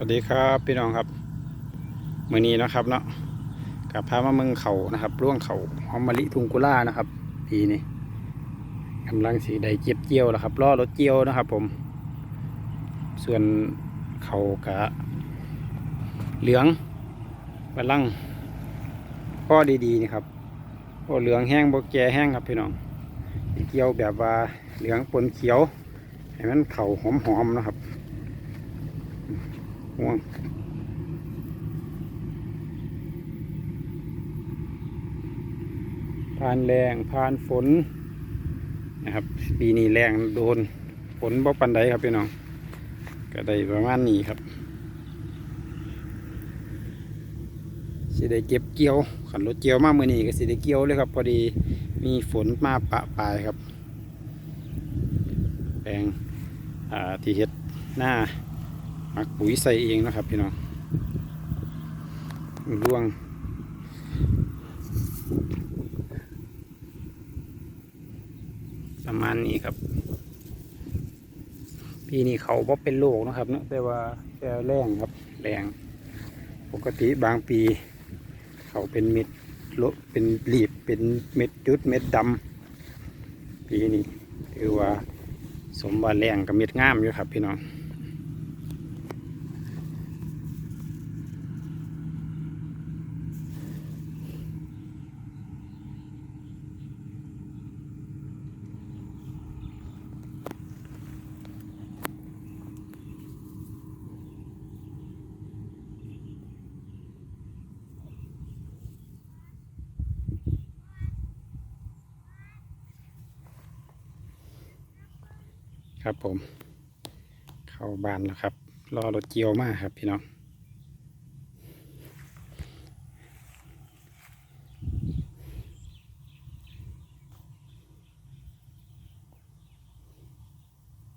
วัสดีครับพี่น้องครับมื่อนี้นะครับเนาะกับพามาเมืองเขานะครับร่วงเขาหอมมะลิทุงกุล่านะครับปีนี้กำลังสีใดเจียบเจียวแล้วครับล่อรถเจียวนะครับ ผม ส่วนเขากะเหลืองกำลังพ่อดีๆนี่ครับพ่อเหลืองแห้งบ่แกแห้งครับพี่น้องเกี่ยวแบบว่าเหลืองปนเขียวให้มันเข่าหอมๆนะครับ ห่วงผ่านแรงผ่านฝนนะครับ ปีนี้แรงโดนฝนบ่ปันใดครับพี่น้อง ก็ได้ประมาณนี้ครับสิได้เก็บเกี่ยวขันรถเกี่ยวมากมือนี้ก็สิได้เกี่ยวเลยครับ พอดีมีฝนมาปะปลายครับแปลงที่เฮ็ดหน้า หักปุ๋ยใส่เองนะครับพี่น้องร่วงประมาณนี้ครับปีนี้เขาบ่เป็นโรคนะครับเนอะแต่ว่าแค่แรงครับแรงปกติบางปี เขาเป็นเม็ดโลเป็นหลีบเป็นเม็ดจุดเม็ดดำปีนี้ถือว่าสมบัติแรงกับเม็ดงามอยู่ครับพี่น้อง ครับผม เข้าบ้านแล้วครับ รอรถเกียวมากครับพี่น้อง